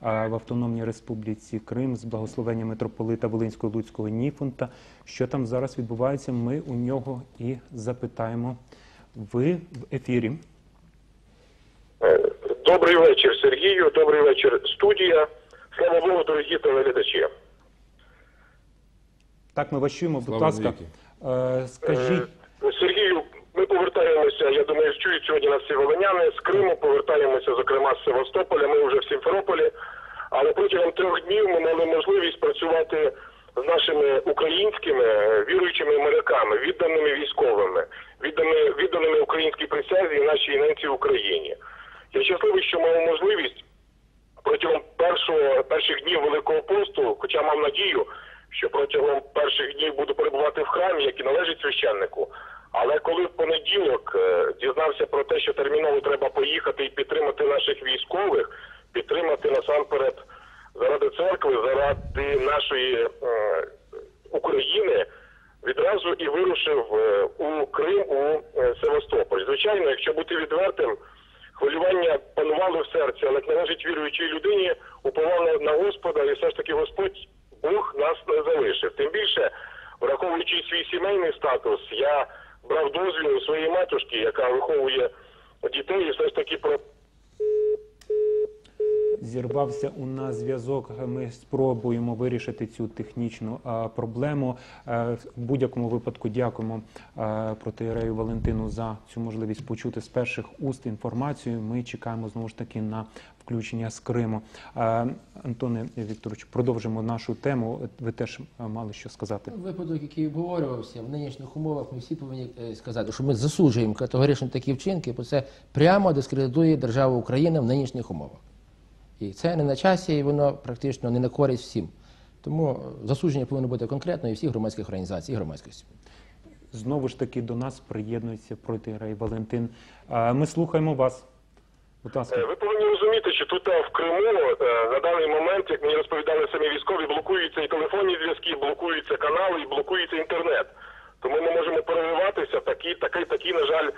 в Автономній Республіці Крим з благословення митрополита Волинського Луцького Ніфонта. Що там зараз відбувається? Ми у нього і запитаємо. Ви в ефірі. Е, Добрий вечір, Сергію. Добрий вечір, студія. Слава Богу, дорогі телеглядачі. Так, ми вас чуємо, будь ласка. Е, Скажіть, Е, Сергію, ми повертаємося. Я думаю, чують сьогодні нас всі волиняни з Криму. Повертаємося, зокрема, з Севастополя. Ми вже в Сімферополі. Але протягом трьох днів ми мали можливість працювати з нашими українськими е, віруючими моряками, відданими військовими, відданими, відданими українській присязі і нашій ненці Україні. Я щасливий, що мав можливість протягом першого перших днів Великого посту, хоча мав надію, що протягом перших днів буду перебувати в храмі, як і належить священнику. Але коли в понеділок е, дізнався про те, що терміново треба поїхати і підтримати наших військових, підтримати насамперед заради церкви, заради нашої е, України, відразу і вирушив е, у Крим у Севастополь. Звичайно, якщо бути відвертим, хвилювання панувало в серці, але належить віруючій людині, уповало на Господа, і все ж таки Господь Бог нас не залишив. Тим більше, враховуючи свій сімейний статус, я брав дозвіл у своєї матушки, яка виховує дітей, і все ж таки Зірвався у нас зв'язок. Ми спробуємо вирішити цю технічну а, проблему. Е, В будь-якому випадку дякуємо е, протиєрею Валентину за цю можливість почути з перших уст інформацію. Ми чекаємо знову ж таки на включення з Криму. Е, Антоне Вікторович, продовжимо нашу тему. Ви теж е, мали що сказати. Випадок, який обговорювався в нинішніх умовах, ми всі повинні е, сказати, що ми засуджуємо категорично такі вчинки, бо це прямо дискредитує державу Україна в нинішніх умовах. І це не на часі, і воно практично не на користь всім. Тому засудження повинно бути конкретно і всіх громадських організацій і громадськості. Знову ж таки до нас приєднується протиєрей Валентин. Ми слухаємо вас. Будь Е, ласка. Ви повинні розуміти, що тут е, в Криму е, на даний момент, як мені розповідали самі військові, блокуються і телефонні зв'язки, блокуються канали, і блокується інтернет. Тому ми можемо перериватися. Такий, такий, такий, на жаль,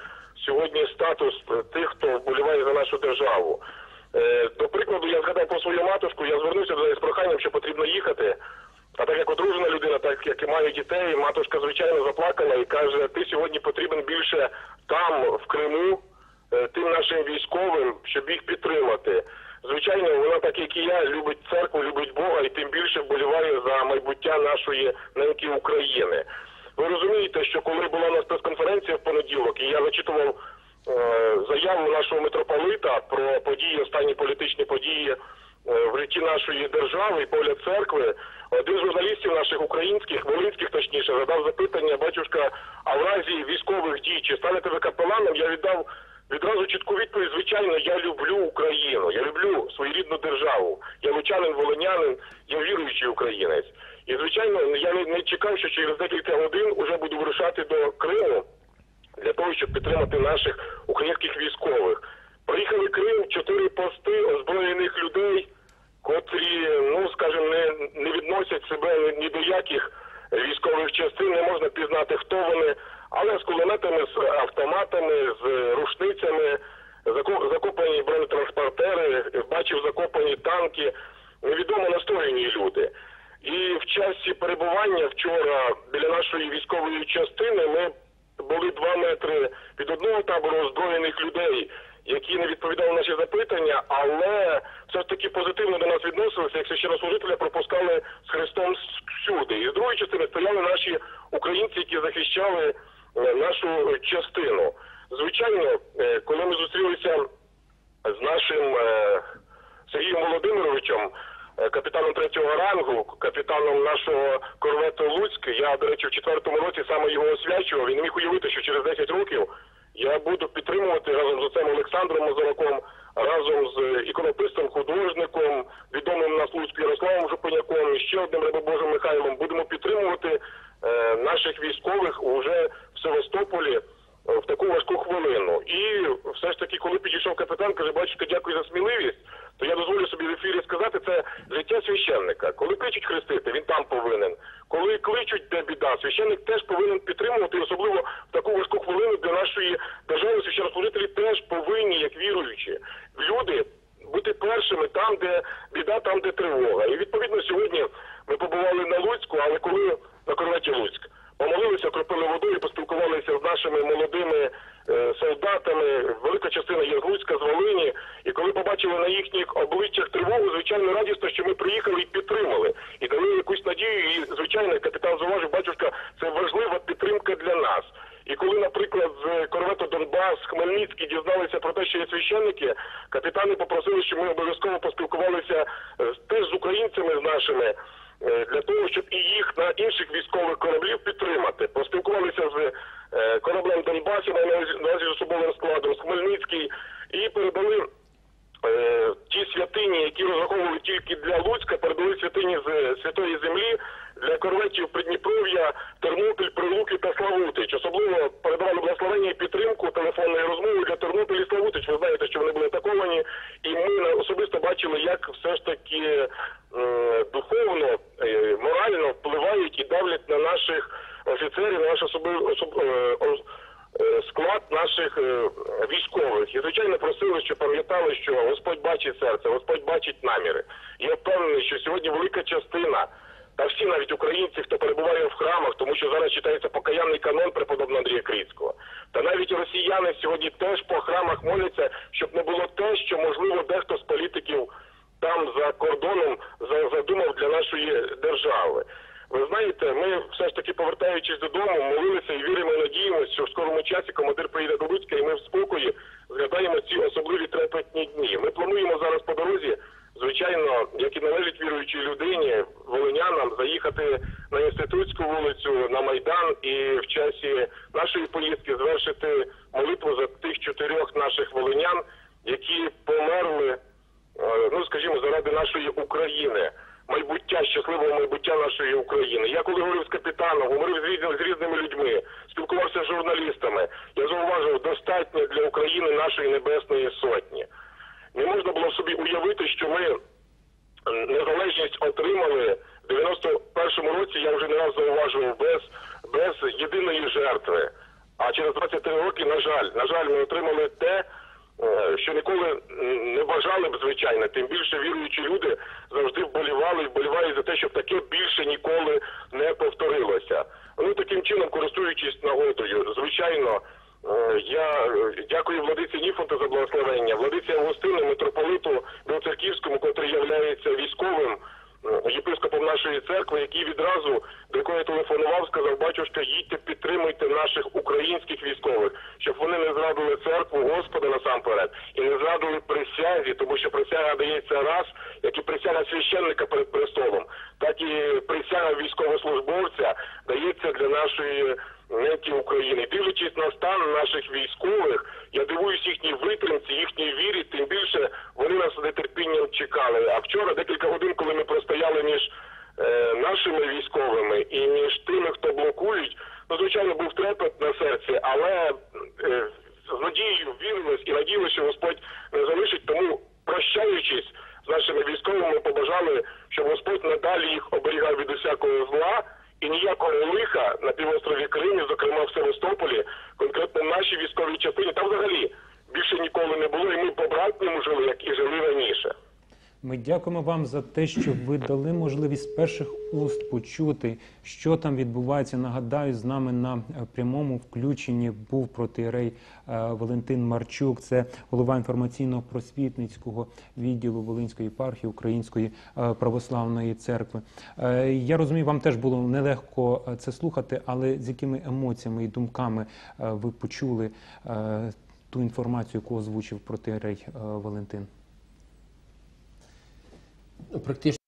сьогодні статус тих, хто вболіває за нашу державу. Е, До прикладу, я згадав про свою матушку, я звернувся до неї з проханням, що потрібно їхати. А так як одружена людина, так як і маю дітей, матушка звичайно заплакала і каже: ти сьогодні потрібен більше там, в Криму, е, тим нашим військовим, щоб їх підтримати. Звичайно, вона, так як і я, любить церкву, любить Бога і тим більше вболіває за майбуття нашої неньки України. Ви розумієте, що коли була у нас прес-конференція в понеділок, і я зачитував заяву нашого митрополита про події, останні політичні події е, в житті нашої держави і погляд церкви. Один з журналістів наших українських, волинських точніше, задав запитання, батюшка, а в разі військових дій, чи станете ви капеланом, я віддав відразу чітку відповідь. Звичайно, я люблю Україну, я люблю свою рідну державу. Я лучанин, волинянин, я віруючий українець. І звичайно, я не, не чекав, що через декілька годин уже буду вирушати до Криму для того, щоб підтримати наших українських військових. Проїхали Крим, чотири пости озброєних людей, котрі, ну скажімо, не, не відносять себе ні, до яких військових частин, не можна пізнати, хто вони, але з кулеметами, з автоматами, з рушницями, зако- закопані бронетранспортери, бачив закопані танки, невідомо настроєні люди. І в часі перебування вчора біля нашої військової частини ми були два метри від одного табору озброєних людей, які не відповідали наші запитання, але все ж таки позитивно до нас відносилися, як священнослужителя пропускали з Христом всюди. І з другої частини стояли наші українці, які захищали е, нашу частину. Звичайно, е, коли ми зустрілися з нашим е, Сергієм Володимировичем, капітаном третього рангу, капітаном нашого корвету Луцьк. Я, до речі, в четвертому році саме його освячував. Він міг уявити, що через 10 років я буду підтримувати разом з оцем Олександром Мазураком, разом з іконописцем, художником, відомим нас Луцьку Ярославом Жупаняком і ще одним Рабобожим Михайлом. Будемо підтримувати е, наших військових уже в Севастополі е, в таку важку хвилину. І все ж таки, коли підійшов капітан, каже, батюшка, дякую за сміливість, то я дозволю собі в ефірі сказати, це життя священника. Коли кличуть хрестити, він там повинен. Коли кличуть, де біда, священник теж повинен підтримувати, особливо в таку важку хвилину для нашої держави священнослужителі теж повинні, як віруючі, люди бути першими там, де біда, там, де тривога. І відповідно сьогодні ми побували на Луцьку, але коли на корветі Луцьк. Помолилися, окропили водою, поспілкувалися з нашими молодими е, солдатами. Велика частина є з Луцька, з Волині. І коли побачили на їхніх обличчях тривогу, звичайно, радісно, що ми приїхали і підтримали. І дали якусь надію. І, звичайно, капітан зауважив, батюшка, це важлива підтримка для нас. І коли, наприклад, з корвету Донбас, Хмельницький дізналися про те, що є священники, капітани попросили, щоб ми обов'язково поспілкувалися е, теж з українцями з нашими. Е, Для того щоб і їх на інших військових кораблів підтримати, поспілкувалися з е, кораблем Донбас, я маю на увазі- на з особовим складом, з Хмельницький, і передали е, ті святині, які розраховували тільки для Луцька, передали святині з святої землі для корветів Придніпров'я, Тернопіль, Прилуки та Славутич. Особливо передавали благословення і підтримку телефонної розмови для Тернопіль і Славутич. Ви знаєте, що вони були атаковані, і ми на- особисто бачили, як все ж таки е, духовно, е, морально впливають і давлять на наших офіцерів, наш особи- особ- е, е, склад наших е, військових. І звичайно просили, що пам'ятали, що Господь бачить серце, Господь бачить наміри. Я впевнений, що сьогодні велика частина. Та всі навіть українці, хто перебуває в храмах, тому що зараз читається покаянний канон преподобного Андрія Крицького. Та навіть росіяни сьогодні теж по храмах моляться, щоб не було те, що можливо дехто з політиків там за кордоном за- задумав для нашої держави. Ви знаєте, ми все ж таки повертаючись додому, молилися і віримо надіємося, що в скорому часі командир приїде до Луцька, і ми в спокої згадаємо ці особливі трепетні дні. Ми плануємо зараз по дорозі, звичайно, як і належить віруючій людині, волинянам, заїхати на інститутську вулицю, на майдан і в часі нашої поїздки звершити молитву за тих чотирьох наших волинян, які померли е, ну скажімо, заради нашої України, майбуття, щасливого майбуття нашої України. Я коли говорив з капітаном, говорив з різними, людьми, спілкувався з журналістами, я зауважив, достатньо для України нашої небесної сотні. Не можна було собі уявити, що ми незалежність отримали в 91-му році, я вже не раз зауважував, без, без єдиної жертви. А через 23 роки, на жаль, на жаль, ми отримали те, що ніколи не бажали б, звичайно, тим більше віруючі люди завжди вболівали і вболівають за те, щоб таке більше ніколи не повторилося. Ну таким чином, користуючись нагодою, звичайно, е, я е, дякую владиці Ніфонту за благословення, владиці Августину, митрополиту Білоцерківському, котрий являється військовим е, єпископом нашої церкви, який відразу до якого я телефонував, батюшка, їдьте, підтримуйте наших українських військових, щоб вони не зрадили церкву Господа насамперед і не зрадили присязі, тому що присяга дається раз, як і присяга священника перед престолом, так і присяга військовослужбовця дається для нашої неньки України. Дивлячись на стан наших військових, я дивуюсь їхній витримці, їхній вірі, тим більше вони нас нетерпінням чекали. А вчора декілька годин, коли ми простояли між нашими військовими і між тими, хто блокують, ну звичайно був трепет на серці, але е, з надією вірились і надіялися, що Господь не залишить. Тому прощаючись з нашими військовими, побажали, щоб Господь надалі їх оберігав від усякого зла. І ніякого лиха на півострові Кримі, зокрема в Севастополі, конкретно в нашій військовій частині, там взагалі більше ніколи не було, і ми по братньому жили, як і жили раніше. Ми дякуємо вам за те, що ви дали можливість перших уст почути, що там відбувається. Нагадаю, з нами на е, прямому включенні був протиерей е, Валентин Марчук. Це голова інформаційно-просвітницького відділу Волинської єпархії Української е, православної церкви. Я розумію, вам теж було нелегко це слухати, але з якими емоціями і думками ви почули ту інформацію, яку озвучив протиерей е, Валентин? Ну, Практично.